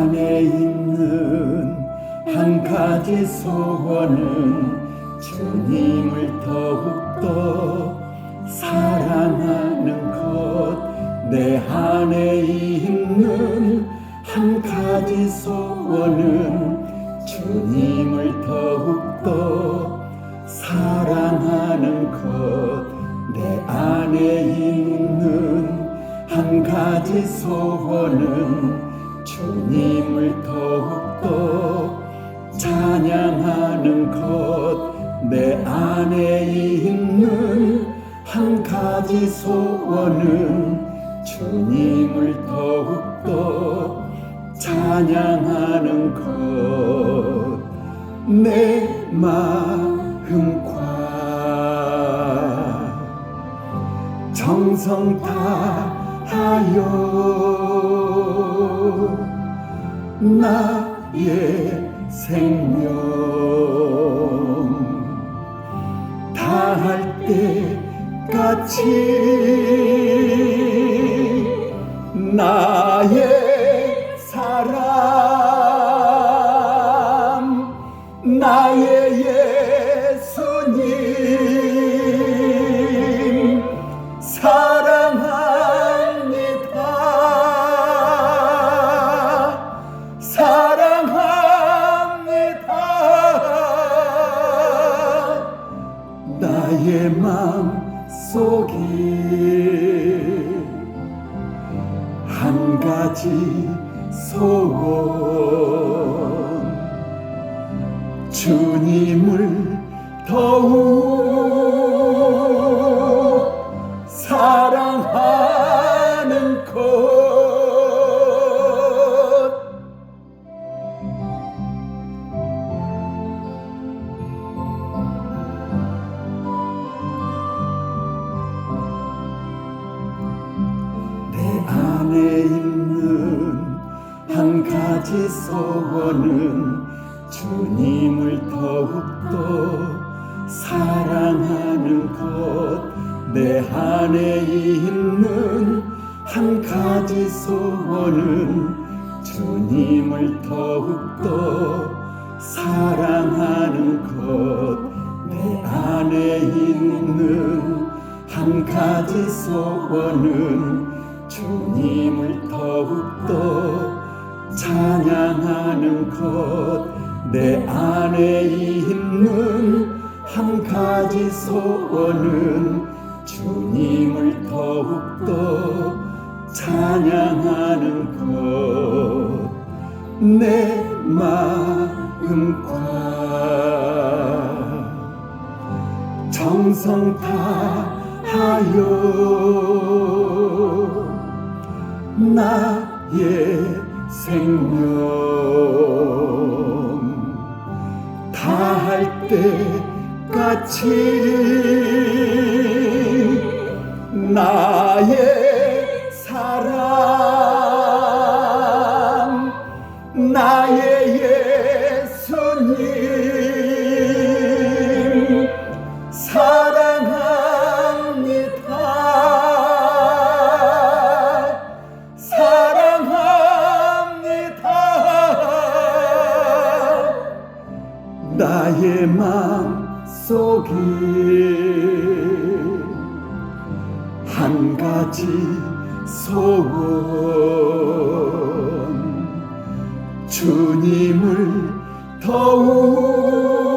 내 안에 있는 한 가지 소원은 주님을 더욱더 사랑하는 것. 내 안에 있는 한 가지 소원은 주님을 더욱더 사랑하는 것. 내 안에 있는 한 가지 소원은 주님을 더욱더 찬양하는 것 내 안에 있는 한 가지 소원은 주님을 더욱더 찬양하는 것 내 마음과 정성 다하여 나의 생명. 다할 때같이 나의 사랑 나의 예 나의 맘 속에 한 가지 소원. 주님을 더욱 안에 있는 한 가지 소원은 주님을 더욱더 사랑하는 것. 내 안에 있는 한 가지 소원은 주님을 더욱더 사랑하는 것. 내 안에 있는 한 가지 소원은 주님을 더욱더 찬양하는 것 내 안에 있는 한 가지 소원은 주님을 더욱더 찬양하는 것 내 마음과 정성 다하여 나의 생명. 다 할 때같이 나의 나의 맘 속에 한 가지 소원. 주님을 더욱